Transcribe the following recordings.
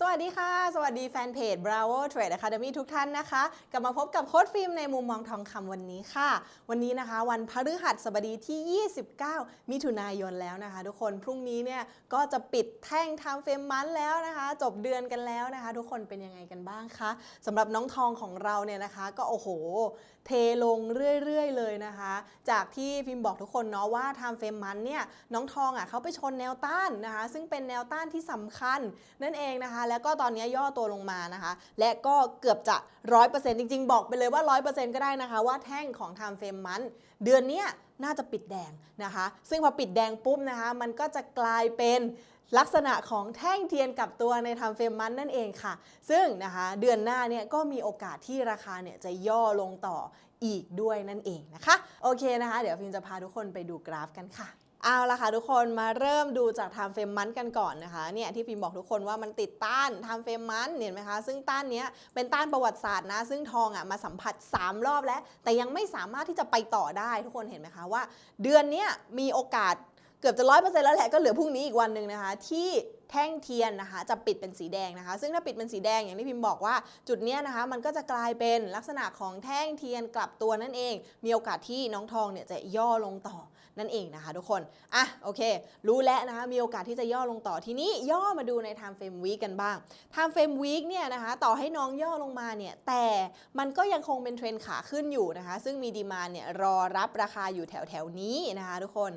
สวัสดีค่ะ สวัสดีแฟนเพจ Bravo Trade Academy ทุกท่านนะคะ กลับมาพบกับโค้ดฟิล์มในมุมมองทองคำวันนี้ค่ะ วันนี้นะคะ วันพฤหัสบดีที่ 29 มิถุนายนแล้วนะคะ ทุกคนพรุ่งนี้เนี่ยก็จะปิดแท่งทำเฟรมมันแล้วนะคะ จบเดือนกันแล้วนะคะ ทุกคนเป็นยังไงกันบ้างคะสำหรับน้องทองของเราเนี่ยนะคะ ก็โอ้โห เทลงเรื่อย ๆ เลยนะคะ จากที่พิมพ์บอกทุกคนเนาะว่าทำเฟรมมันเนี่ยน้องทองอะเขาไปชนแนวต้านนะคะ ซึ่งเป็นแนวต้านที่สำคัญนั่นเองนะคะแล้วก็ตอนนี้ย่อตัวลงมานะคะ และก็เกือบจะ 100%จริง ๆ บอกไปเลยว่า 100%ก็ได้นะคะ ว่าแท่งของ Time Frame มัน เดือนเนี้ยน่าจะปิดแดงนะคะ ซึ่งพอปิดแดงปุ๊บนะคะ มันก็จะกลายเป็นลักษณะของแท่งเทียนกับตัวในทำเฟรมมันนั่นเองค่ะ ซึ่งนะคะเดือนหน้าเนี่ยก็มีโอกาสที่ราคาเนี่ยจะย่อลงต่ออีกด้วยนั่นเองนะคะ โอเคนะคะ เดี๋ยวฟิล์มจะพาทุกคนไปดูกราฟกันค่ะ เอาละค่ะทุกคนมาเริ่มดูจาก time frame month กันก่อนนะคะเนี่ยที่ฟิล์มบอกทุกคนว่ามันติดต้าน time frame month เห็นไหมคะซึ่งต้านเนี้ยเป็นต้านประวัติศาสตร์นะ ซึ่งทองอะมาสัมผัส 3 รอบแล้ว แต่ยังไม่สามารถที่จะไปต่อได้ทุกคนเห็นไหมคะว่า เดือนเนี้ยมีโอกาสเกือบจะร้อยเปอร์เซ็นต์แล้วแหละก็เหลือพรุ่งนี้อีกวันหนึ่งนะคะ ที่แท่งเทียนนะคะจะปิดเป็นสีแดงนะคะ ซึ่งถ้าปิดเป็นสีแดงอย่างที่พิมพ์บอกว่าจุดเนี้ยนะคะ มันก็จะกลายเป็นลักษณะของแท่งเทียนกลับตัวนั่นเอง มีโอกาสที่น้องทองเนี่ยจะย่อลงต่อ นั่นเองนะคะทุกคน อะโอเค รู้แล้วนะคะมีโอกาสที่จะย่อลงต่อทีนี้ย่อมาดูใน time frame week กันบ้าง time frame week เนี่ยนะคะต่อให้น้องย่อลงมาเนี่ยแต่มันก็ยังคงเป็นเทรนขาขึ้นอยู่นะคะ ซึ่งมีดีมาเนี่ยรอรับราคาอยู่แถวแถวนี้นะคะทุกคน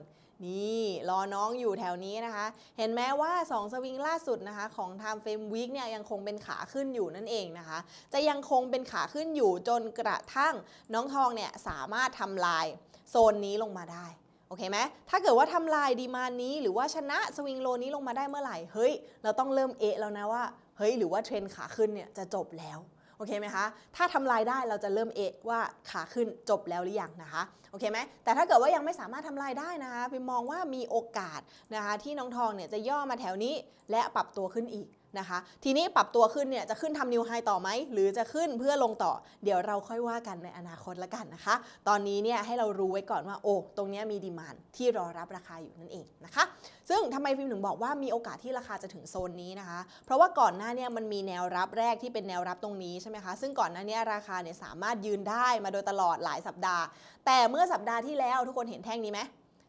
นี่รอน้องอยู่แถวนี้นะคะ เห็นไหมว่า 2 สวิงล่าสุดนะคะของ Time Frame Week เนี่ยยังคงเป็นขาขึ้นอยู่นั่นเองนะคะ จะยังคงเป็นขาขึ้นอยู่จนกระทั่งน้องทองเนี่ยสามารถทำลายโซนนี้ลงมาได้ โอเคไหมถ้าเกิดว่าทำลายดีมานนี้ หรือว่าชนะสวิงโลนี้ลงมาได้เมื่อไหร่ เฮ้ย เราต้องเริ่มเอะแล้วนะว่า เฮ้ย หรือว่าเทรนขาขึ้นเนี่ยจะจบแล้วโอเคไหมคะ ถ้าทำลายได้เราจะเริ่มเอะว่าขาขึ้นจบแล้วหรือยังนะคะ โอเคไหม แต่ถ้าเกิดว่ายังไม่สามารถทำลายได้นะคะพิมมองว่ามีโอกาสนะคะที่น้องทองเนี่ยจะย่อมาแถวนี้และปรับตัวขึ้นอีก นะคะ ทีนี้ปรับตัวขึ้นเนี่ยจะขึ้นทำนิวไฮต่อไหม หรือจะขึ้นเพื่อลงต่อ เดี๋ยวเราค่อยว่ากันในอนาคตละกันนะคะ ตอนนี้เนี่ยให้เรารู้ไว้ก่อนว่าโอ้ตรงนี้มีดีมานที่รอรับราคาอยู่นั่นเองนะคะ ซึ่งทำไมฟิล์มถึงบอกว่ามีโอกาสที่ราคาจะถึงโซนนี้นะคะ เพราะว่าก่อนหน้าเนี่ยมันมีแนวรับแรกที่เป็นแนวรับตรงนี้ใช่ไหมคะ ซึ่งก่อนหน้าเนี้ราคาเนี่ยสามารถยืนได้มาโดยตลอดหลายสัปดาห์ แต่เมื่อสัปดาห์ที่แล้วทุกคนเห็นแท่งนี้ไหม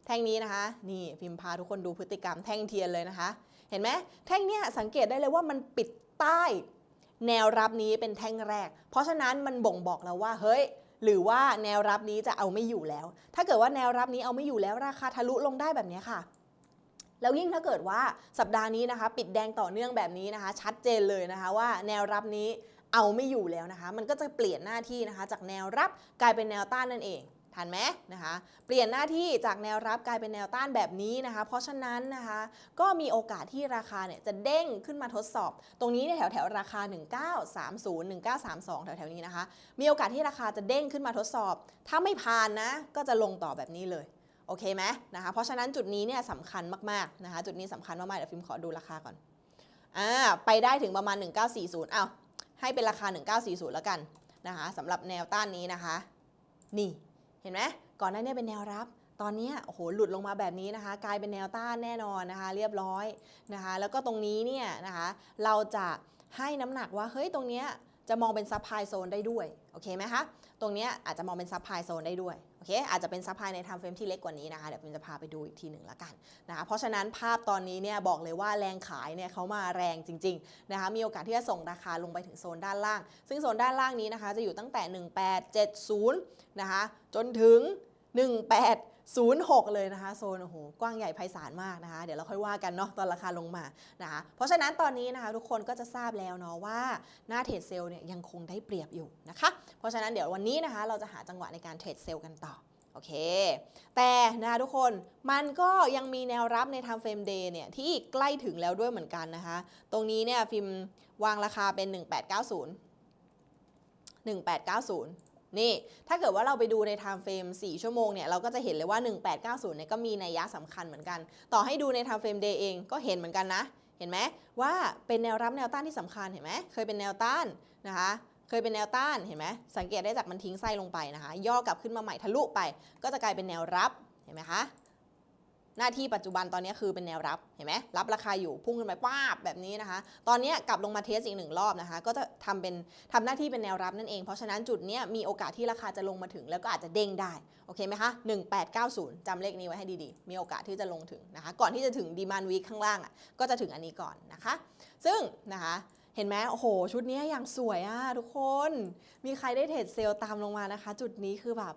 แท่งนี้นะคะ นี่ฟิล์มพาทุกคนดูพฤติกรรมแท่งเทียนเลยนะคะ เห็นไหมแท่งเนี้ยสังเกตได้เลยว่ามันปิดใต้ แนวรับนี้เป็นแท่งแรก เพราะฉะนั้นมันบ่งบอกแล้วว่าเฮ้ยหรือว่าแนวรับนี้จะเอาไม่อยู่แล้ว ถ้าเกิดว่าแนวรับนี้เอาไม่อยู่แล้วราคาทะลุลงได้แบบนี้ค่ะ แล้วยิ่งถ้าเกิดว่าสัปดาห์นี้นะคะ ปิดแดงต่อเนื่องแบบนี้นะคะ ชัดเจนเลยนะคะว่าแนวรับนี้เอาไม่อยู่แล้วนะคะ มันก็จะเปลี่ยนหน้าที่นะคะ จากแนวรับกลายเป็นแนวต้านนั่นเอง ทันไหมนะคะ เปลี่ยนหน้าที่จากแนวรับกลายเป็นแนวต้านแบบนี้นะคะ เพราะฉะนั้นนะคะ ก็มีโอกาสที่ราคาเนี่ยจะเด้งขึ้นมาทดสอบ ตรงนี้เนี่ยแถวแถวราคา 1930 1932 แถวแถวนี้นะคะ มีโอกาสที่ราคาจะเด้งขึ้นมาทดสอบ ถ้าไม่ผ่านนะ ก็จะลงต่อแบบนี้เลยโอเคไหมนะคะ เพราะฉะนั้นจุดนี้เนี่ยสำคัญมากๆนะคะ จุดนี้สำคัญมากๆ เดี๋ยวฟิล์มขอดูราคาก่อน อ่า ไปได้ถึงประมาณ 1940 อ้าว ให้เป็นราคา 1940 แล้วกันนะคะสำหรับแนวต้านนี้นะคะ นี่ เห็นไหมก่อนหน้านี้เป็นแนวรับ ตอนนี้โอ้โหหลุดลงมาแบบนี้นะคะ กลายเป็นแนวต้านแน่นอนนะคะ เรียบร้อยนะคะ แล้วก็ตรงนี้เนี่ยนะคะ เราจะให้น้ำหนักว่าเฮ้ยตรงเนี้ย จะมองเป็นซับไพโซนได้ด้วยโอเคไหมคะตรงนี้อาจจะมองเป็นซับไพโซนได้ด้วยโอเคอาจจะเป็นซับไพในไทม์เฟรมที่เล็กกว่านี้นะคะเดี๋ยวผมจะพาไปดูอีกทีหนึ่งละกันนะคะเพราะฉะนั้นภาพตอนนี้เนี่ยบอกเลยว่าแรงขายเนี่ยเขามาแรงจริงๆนะคะมีโอกาสที่จะส่งราคาลงไปถึงโซนด้านล่าง ซึ่งโซนด้านล่างนี้นะคะจะอยู่ตั้งแต่ 1870นะคะจนถึง 06 เลยนะคะโซนโอ้โหกว้างใหญ่ไพศาลมากนะคะ เดี๋ยวเราค่อยว่ากันเนาะตอนราคาลงมานะคะเพราะฉะนั้นตอนนี้นะคะทุกคนก็จะทราบแล้วเนาะว่าหน้าเทรดเซลล์เนี่ยยังคงได้เปรียบอยู่นะคะ เพราะฉะนั้นเดี๋ยววันนี้นะคะเราจะหาจังหวะในการเทรดเซลล์กันต่อโอเค แต่นะคะทุกคนมันก็ยังมีแนวรับใน time frame day เนี่ยที่ใกล้ถึงแล้วด้วยเหมือนกันนะคะ ตรงนี้เนี่ยฟิล์มวางราคาเป็น 1890 1890 นี่ถ้าเกิดว่าเราไปดูใน time frame 4 ชั่วโมงเนี่ยเราก็จะเห็นเลยว่า 1890เนี่ยก็มีนัยยะสำคัญเหมือนกัน ต่อให้ดูใน time frame day เองก็เห็นเหมือนกันนะ เห็นไหมว่าเป็นแนวรับแนวต้านที่สำคัญเห็นไหมเคยเป็นแนวต้านนะคะเคยเป็นแนวต้านเห็นไหมสังเกตได้จากมันทิ้งไส้ลงไปนะคะ ย่อกลับขึ้นมาใหม่ทะลุไป ก็จะกลายเป็นแนวรับเห็นไหมคะ หน้าที่ปัจจุบันตอนนี้คือเป็นแนวรับเห็นไหมรับราคาอยู่พุ่งขึ้นไปป้าบแบบนี้นะคะ ตอนนี้กลับลงมาเทสอีกหนึ่งรอบนะคะ ก็จะทำเป็นทำหน้าที่เป็นแนวรับนั่นเอง เพราะฉะนั้นจุดนี้มีโอกาสที่ราคาจะลงมาถึงแล้วก็อาจจะเด้งได้โอเคไหมคะ1890จำเลขนี้ไว้ให้ดีๆ มีโอกาสที่จะลงถึงนะคะ ก่อนที่จะถึงดีมานวีคข้างล่างอะก็จะถึงอันนี้ก่อนนะคะ ซึ่งนะคะเห็นไหมโอ้โห ชุดนี้อย่างสวยอะทุกคน มีใครได้เทรดเซลล์ตามลงมานะคะ จุดนี้คือแบบ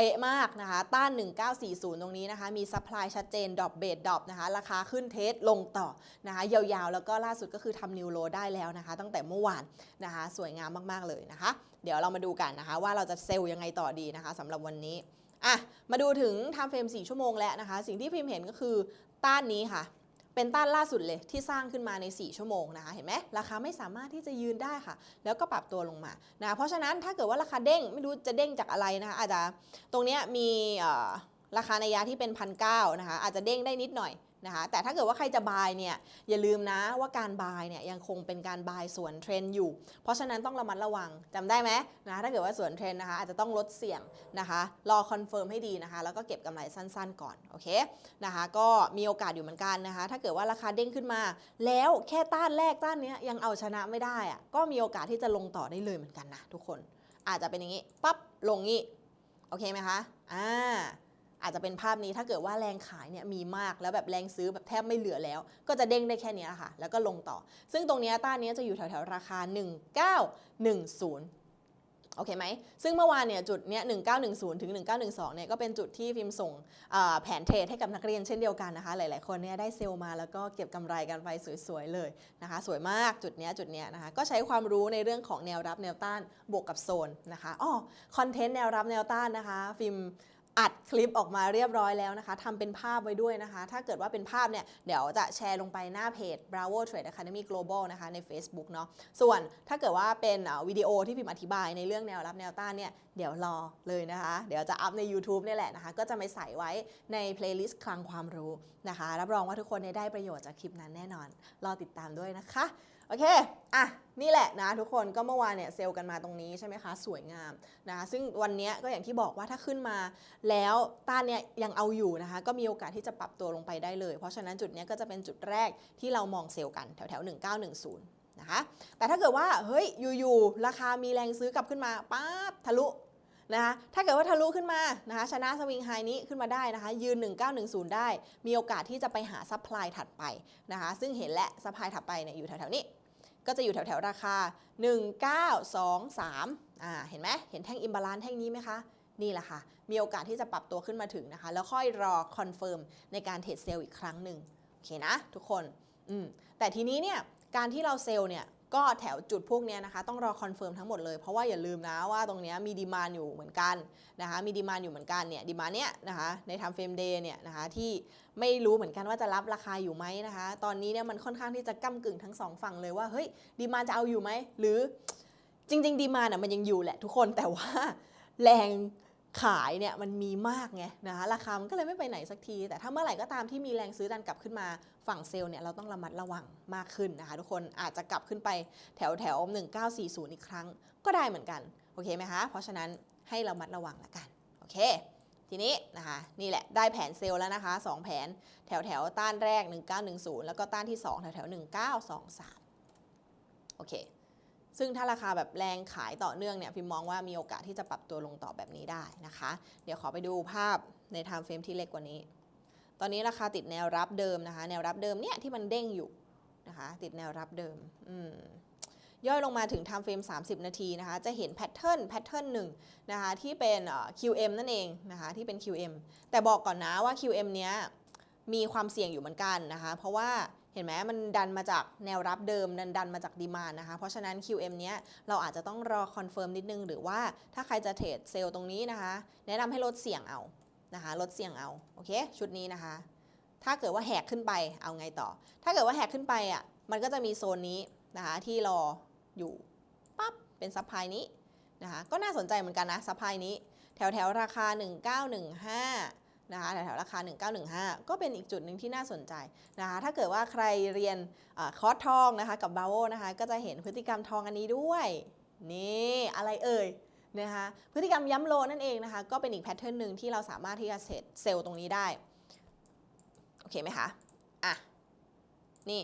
เป๊ะมากนะคะ ต้าน 1940 ตรงนี้นะคะ มีซัพพลายชัดเจนดรอปเบดดรอปนะคะ ราคาขึ้นเทสลงต่อนะคะ ยาวๆ แล้วก็ล่าสุดก็คือทำนิวโลได้แล้วนะคะ ตั้งแต่เมื่อวานนะคะ สวยงามมากๆเลยนะคะ เดี๋ยวเรามาดูกันนะคะ ว่าเราจะเซลล์ยังไงต่อดีนะคะสำหรับวันนี้อะมาดูถึง time frame 4ชั่วโมงแล้วนะคะ สิ่งที่พิมพ์เห็นก็คือต้านนี้ค่ะ เป็นต้านล่าสุดเลยที่สร้างขึ้นมาใน 4 ชั่วโมงนะคะ เห็นไหมราคาไม่สามารถที่จะยืนได้ค่ะ แล้วก็ปรับตัวลงมานะเพราะฉะนั้นถ้าเกิดว่าราคาเด้งไม่รู้จะเด้งจากอะไรนะคะอาจจะตรงเนี้ยมีราคาในยาที่เป็นพันเนะคะอาจจะเด้งได้นิดหน่อย นะคะแต่ถ้าเกิดว่าใครจะบายเนี่ยอย่าลืมนะว่าการบายเนี่ยยังคงเป็นการบายส่วนเทรนอยู่ เพราะฉะนั้นต้องระมัดระวังจำได้ไหมนะะถ้าเกิดว่าส่วนเทรนนะคะอาจจะต้องลดเสี่ยงนะคะรอคอนเฟิร์มให้ดีนะคะแล้วก็เก็บกำไรสั้นๆก่อนโอเคนะคะก็มีโอกาสอยู่เหมือนกันนะคะถ้าเกิดว่าราคาเด้งขึ้นมา แล้วแค่ต้านแรกต้านนี้ยยังเอาชนะไม่ได้อะก็มีโอกาสที่จะลงต่อได้เลยเหมือนกันนะทุกคนอาจจะเป็นอย่างนี้ปั๊บลงงี้โอเคไหมคะอ่า อาจจะเป็นภาพนี้ถ้าเกิดว่าแรงขายเนี่ยมีมากแล้วแบบแรงซื้อแบบแทบไม่เหลือแล้ว ก็จะเด้งได้แค่นี้ค่ะ แล้วก็ลงต่อ ซึ่งตรงนี้ต้านนี้จะอยู่แถวๆราคา 1910โอเคไหม ซึ่งเมื่อวานเนี่ยจุดเนี้ย1910 ถึง 1912 เนี่ยก็เป็นจุดที่ฟิล์มส่งแผนเทรดให้กับนักเรียนเช่นเดียวกันนะคะ หลาย ๆ คนเนี่ยได้เซลล์มาแล้วก็เก็บกำไรกันไปสวย ๆ เลยนะคะ สวยมากจุดเนี้ยจุดเนี้ยนะคะ ก็ใช้ความรู้ในเรื่องของแนวรับแนวต้านบวกกับโซนนะคะ อ๋อ คอนเทนต์แนวรับแนวต้านนะคะ ฟิล์ม อัดคลิปออกมาเรียบร้อยแล้วนะคะทำเป็นภาพไว้ด้วยนะคะ ถ้าเกิดว่าเป็นภาพเนี่ย เดี๋ยวจะแชร์ลงไปหน้าเพจ Bravo Trade Academy Global นะคะ ใน Facebook เนาะส่วนถ้าเกิดว่าเป็นวิดีโอที่พิมพ์อธิบายในเรื่องแนวรับแนวต้านเนี่ย เดี๋ยวรอเลยนะคะ เดี๋ยวจะอัพใน YouTube นี่แหละนะคะ ก็จะไปใส่ไว้ใน playlist คลังความรู้นะคะ รับรองว่าทุกคนได้ประโยชน์จากคลิปนั้นแน่นอน รอติดตามด้วยนะคะ โอเค อะ นี่แหละนะทุกคนก็เมื่อวานเนี่ยเซลล์กันมาตรงนี้ใช่ไหมคะ สวยงามนะคะซึ่งวันนี้ก็อย่างที่บอกว่าถ้าขึ้นมา แล้วต้านเนี่ยยังเอาอยู่นะคะ ก็มีโอกาสที่จะปรับตัวลงไปได้เลย เพราะฉะนั้นจุดนี้ก็จะเป็นจุดแรกที่เรามองเซลล์กันแถวแถว1910 นะคะ แต่ถ้าเกิดว่าเฮ้ยอยู่ๆราคามีแรงซื้อกลับขึ้นมาป๊าบทะลุนะคะถ้าเกิดว่าทะลุขึ้นมานะคะชนะสวิงไฮนี้ขึ้นมาได้นะคะยืน 1910 ได้ มีโอกาสที่จะไปหาซัพพลายถัดไปนะคะซึ่งเห็นและซัพพลายถัดไปเนี่ยอยู่แถวๆนี้ ก็จะอยู่แถวๆราคา 1923อ่าเห็นไหมเห็นแท่งอิมบาลานซ์แท่งนี้ไหมคะ นี่แหละค่ะ มีโอกาสที่จะปรับตัวขึ้นมาถึงนะคะ แล้วค่อยรอคอนเฟิร์มในการเทรดเซลล์อีกครั้งหนึ่งโอเคนะทุกคนอืมแต่ทีนี้เนี่ยการที่เราเซลล์เนี่ย ก็แถวจุดพวกเนี้ยนะคะต้องรอคอนเฟิร์มทั้งหมดเลย เพราะว่าอย่าลืมนะว่าตรงนี้มีดีมานอยู่เหมือนกันนะคะมีดีมานอยู่เหมือนกันเนี่ยดีมานเนี้ยนะคะในทำเฟรมเดย์เนี่ยนะคะที่ไม่รู้เหมือนกันว่าจะรับราคาอยู่ไหมนะคะ ตอนนี้เนี่ยมันค่อนข้างที่จะก้ากึ่งทั้งสองฝั่งเลยว่าเฮ้ยดีมานจะเอาอยู่ไหมหรือจริงๆดีมานอะมันยังอยู่แหละทุกคนแต่ว่าแรง ขายเนี่ยมันมีมากไงนะคะราคามันก็เลยไม่ไปไหนสักที แต่ถ้าเมื่อไหร่ก็ตามที่มีแรงซื้อดันกลับขึ้นมาฝั่งเซลล์เนี่ยเราต้องระมัดระวังมากขึ้นนะคะทุกคนอาจจะกลับขึ้นไปแถวแถว1940 อีกครั้งก็ได้เหมือนกันโอเคไหมคะเพราะฉะนั้นให้ระมัดระวังละกันโอเค ทีนี้นะคะนี่แหละได้แผนเซลล์แล้วนะคะ 2 แผนแถวแถวต้านแรก 1910 แล้วก็ต้านที่ 2 แถวแถว1923โอเค ซึ่งถ้าราคาแบบแรงขายต่อเนื่องเนี่ยพิมมองว่ามีโอกาสที่จะปรับตัวลงต่อแบบนี้ได้นะคะ เดี๋ยวขอไปดูภาพใน time frame ที่เล็กกว่านี้ ตอนนี้ราคาติดแนวรับเดิมนะคะ แนวรับเดิมเนี่ยที่มันเด้งอยู่นะคะ ติดแนวรับเดิมอืมย่อยลงมาถึง time frame 30 นาทีนะคะ จะเห็นแพทเทิร์นแพทเทิร์นหนึ่งนะคะที่เป็น QM นั่นเองนะคะที่เป็น QM แต่บอกก่อนนะว่า QM เนี้ยมีความเสี่ยงอยู่เหมือนกันนะคะ เพราะว่า เห็นไหมมันดันมาจากแนวรับเดิมดันดันมาจากดีมานนะคะ เพราะฉะนั้น QM เนี้ยเราอาจจะต้องรอคอนเฟิร์มนิดนึง หรือว่าถ้าใครจะเทรดเซลล์ตรงนี้นะคะ แนะนำให้ลดเสี่ยงเอานะคะลดเสี่ยงเอาโอเคชุดนี้นะคะ ถ้าเกิดว่าแหกขึ้นไปเอาไงต่อ ถ้าเกิดว่าแหกขึ้นไปอะมันก็จะมีโซนนี้นะคะที่รออยู่ปั๊บเป็นซัพพลายนี้นะคะก็น่าสนใจเหมือนกันนะซัพพลายนี้ แถวแถวราคา 1915 นะคะแถวๆราคา 1915 ก็เป็นอีกจุดหนึ่งที่น่าสนใจนะคะถ้าเกิดว่าใครเรียนอคอร์สทองนะคะกับบาโวนะคะก็จะเห็นพฤติกรรมทองอันนี้ด้วยนี่อะไรเอ่ยนะคะพฤติกรรมย้ำโลนั่นเองนะคะก็เป็นอีกแพทเทิร์นหนึ่งที่เราสามารถที่จะเซตเซลล์ตรงนี้ได้โอเคไหมคะอะนี่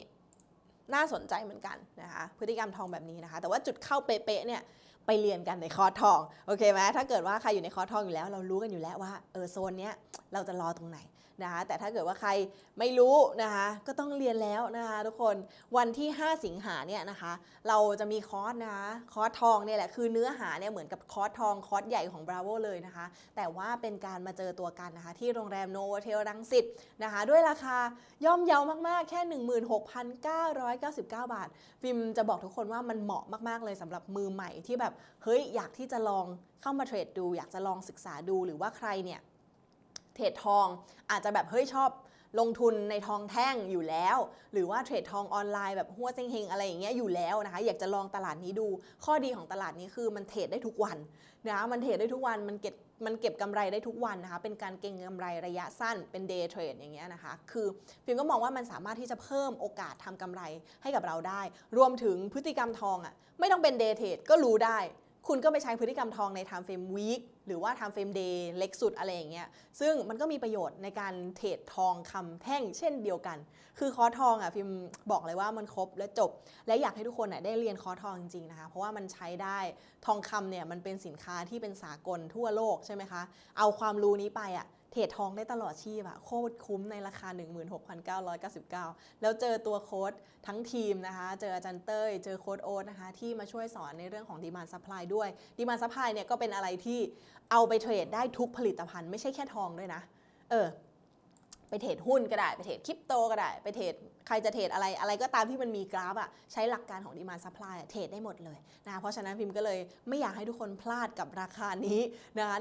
น่าสนใจเหมือนกันนะคะพฤติกรรมทองแบบนี้นะคะ แต่ว่าจุดเข้าเป๊ะๆเนี่ย ไปเรียนกันในคอร์สทองโอเคไหมถ้าเกิดว่าใครอยู่ในคอร์สทองอยู่แล้ว เรารู้กันอยู่แล้วว่าเออโซนเนี้ยเราจะรอตรงไหนนะคะแต่ถ้าเกิดว่าใครไม่รู้นะคะก็ต้องเรียนแล้วนะคะทุกคนวันที่ 5 สิงหาเนี่ยนะคะเราจะมีคอร์สนะคะคอร์สทองเนี่ยแหละคือเนื้อหาเนี่ยเหมือนกับคอร์สทองคอร์สใหญ่ของ Bravo เลยนะคะ แต่ว่าเป็นการมาเจอตัวกันนะคะที่โรงแรมโนเวเทลรังสิตนะคะด้วยราคาย่อมเยาวมากๆ แค่ 16,999 บาทฟิล์มจะบอกทุกคนว่ามันเหมาะมากๆเลยสำหรับมือใหม่ที่แบบเฮ้ยอยากที่จะลองเข้ามาเทรดดู อยากจะลองศึกษาดูหรือว่าใครเนี่ยเทรดทองอาจจะแบบเฮ้ยชอบ ลงทุนในทองแท่งอยู่แล้ว หรือว่าเทรดทองออนไลน์แบบหัวเซ็งเฮงอะไรอย่างเงี้ยอยู่แล้วนะคะ อยากจะลองตลาดนี้ดู ข้อดีของตลาดนี้คือมันเทรดได้ทุกวันนะคะมันเทรดได้ทุกวันมันเก็บมันเก็บกำไรได้ทุกวันนะคะ เป็นการเก็งกำไรระยะสั้น เป็นเดย์เทรดอย่างเงี้ยนะคะ คือฟิล์มก็มองว่ามันสามารถที่จะเพิ่มโอกาสทำกำไรให้กับเราได้ รวมถึงพฤติกรรมทองอะ ไม่ต้องเป็นเดย์เทรดก็รู้ได้ คุณก็ไปใช้พฤติกรรมทองใน time frame week หรือว่า time frame day เล็กสุดอะไรอย่างเงี้ย ซึ่งมันก็มีประโยชน์ในการเทรดทองคำแท่งเช่นเดียวกัน คือคอร์ทองอะพิมบอกเลยว่ามันครบและจบ และอยากให้ทุกคนอะได้เรียนคอร์ทองจริงๆนะคะ เพราะว่ามันใช้ได้ทองคำเนี่ยมันเป็นสินค้าที่เป็นสากลทั่วโลกใช่ไหมคะ เอาความรู้นี้ไปอะ เทรดทองได้ตลอดชีพอะโคตรคุ้มในราคา 16,999 แล้วเจอตัวโค้ดทั้งทีมนะคะ เจออาจารย์เต้ย เจอโค้ดโอ๊ตนะคะ ที่มาช่วยสอนในเรื่องของดีมานซัพพลายด้วยดีมานซัพพลายเนี่ยก็เป็นอะไรที่เอาไปเทรดได้ทุกผลิตภัณฑ์ไม่ใช่แค่ทองด้วยนะ เออ ไปเทรดหุ้นก็ได้ ไปเทรดคริปโตก็ได้ ไปเทรดใครจะเทรดอะไรอะไรก็ตามที่มันมีกราฟอะใช้หลักการของดีมานซัพพลายเทรดได้หมดเลยนะคะเพราะฉะนั้นพิมพ์ก็เลยไม่อยากให้ทุกคนพลาดกับราคานี้นะคะ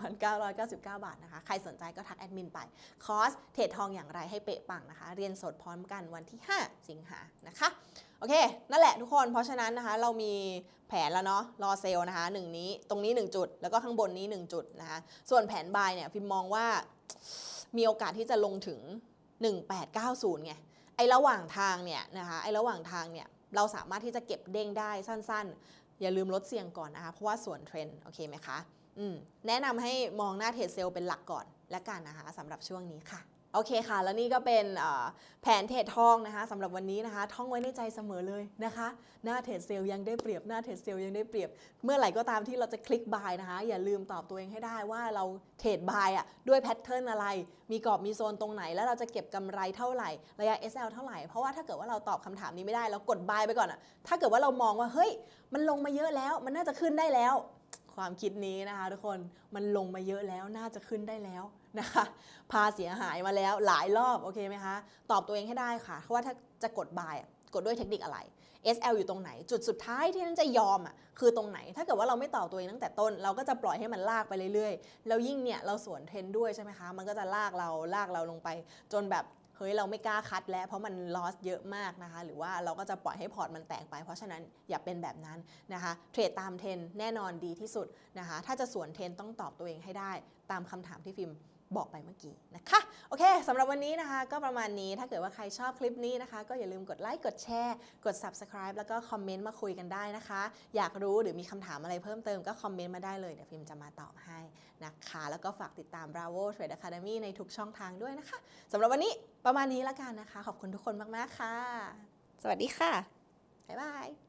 16,999 บาทนะคะ ใครสนใจก็ทักแอดมินไป คอร์สเทรดทองอย่างไรให้เป๊ะปังนะคะ เรียนสดพร้อมกันวันที่ 5 สิงหานะคะ อเค นั่นแหละทุกคน เพราะฉะนั้นนะคะ เรามีแผนแล้วเนาะ รอเซลนะคะหนึ่งนี้ ตรงนี้ 1 จุด แล้วก็ข้างบนนี้ 1 จุดนะคะ ส่วนแผนบายเนี่ยพิมมองว่ามีโอกาสที่จะลงถึง 1890 ไง ไอ้ระหว่างทางเนี่ยนะคะ ไอ้ระหว่างทางเนี่ย เราสามารถที่จะเก็บเด้งได้สั้นๆ อย่าลืมลดเสี่ยงก่อนนะคะ เพราะว่าส่วนเทรนด์ โอเคไหมคะ อืม แนะนำให้มองหน้าเทรดเซลล์เป็นหลักก่อนและกันนะคะสำหรับช่วงนี้ค่ะ โอเคค่ะ แล้วนี่ก็เป็นแผนเทรดทองนะคะสำหรับวันนี้นะคะ ท่องไว้ในใจเสมอเลยนะคะ หน้าเทรดเซลล์ยังได้เปรียบ หน้าเทรดเซลล์ยังได้เปรียบ เมื่อไหร่ก็ตามที่เราจะคลิกบายนะคะ อย่าลืมตอบตัวเองให้ได้ว่าเราเทรดบายอะด้วยแพทเทิร์นอะไร มีกรอบมีโซนตรงไหน แล้วเราจะเก็บกำไรเท่าไหร่ ระยะ SL เท่าไหร่ เพราะว่าถ้าเกิดว่าเราตอบคำถามนี้ไม่ได้เรากดบายไปก่อนอะ ถ้าเกิดว่าเรามองว่าเฮ้ย มันลงมาเยอะแล้ว มันน่าจะขึ้นได้แล้ว ความคิดนี้นะคะทุกคนมันลงมาเยอะแล้วน่าจะขึ้นได้แล้วนะคะพาเสียหายมาแล้วหลายรอบโอเคไหมคะตอบตัวเองให้ได้ค่ะเพราะว่าถ้าจะกดบายกดด้วยเทคนิคอะไร SL อยู่ตรงไหน จุดสุดท้ายที่นั่นจะยอมอะคือตรงไหน ถ้าเกิดว่าเราไม่ตอบตัวเองตั้งแต่ต้น เราก็จะปล่อยให้มันลากไปเรื่อยๆ แล้วยิ่งเนี่ยเราสวนเทรนด้วยใช่ไหมคะ มันก็จะลากเราลากเราลงไป จนแบบ เฮ้ยเราไม่กล้าคัดแล้วเพราะมันลอสเยอะมากนะคะ หรือว่าเราก็จะปล่อยให้พอร์ตมันแตกไป เพราะฉะนั้นอย่าเป็นแบบนั้นนะคะ เทรดตามเทรนแน่นอนดีที่สุดนะคะ ถ้าจะสวนเทรนต้องตอบตัวเองให้ได้ตามคำถามที่ฟิล์ม บอกไปเมื่อกี้นะคะโอเคสำหรับวันนี้นะคะก็ประมาณนี้ถ้าเกิดว่าใครชอบคลิปนี้นะคะ ก็อย่าลืมกดไลค์กดแชร์ กด subscribe แล้วก็คอมเมนต์มาคุยกันได้นะคะ อยากรู้หรือมีคำถามอะไรเพิ่มเติมก็คอมเมนต์มาได้เลยเดี๋ยวพิมพ์จะมาตอบให้นะคะ แล้วก็ฝากติดตาม Bravo Trade Academy ในทุกช่องทางด้วยนะคะสำหรับวันนี้ประมาณนี้ละกันนะคะ ขอบคุณทุกคนมากๆค่ะ สวัสดีค่ะบ๊ายบาย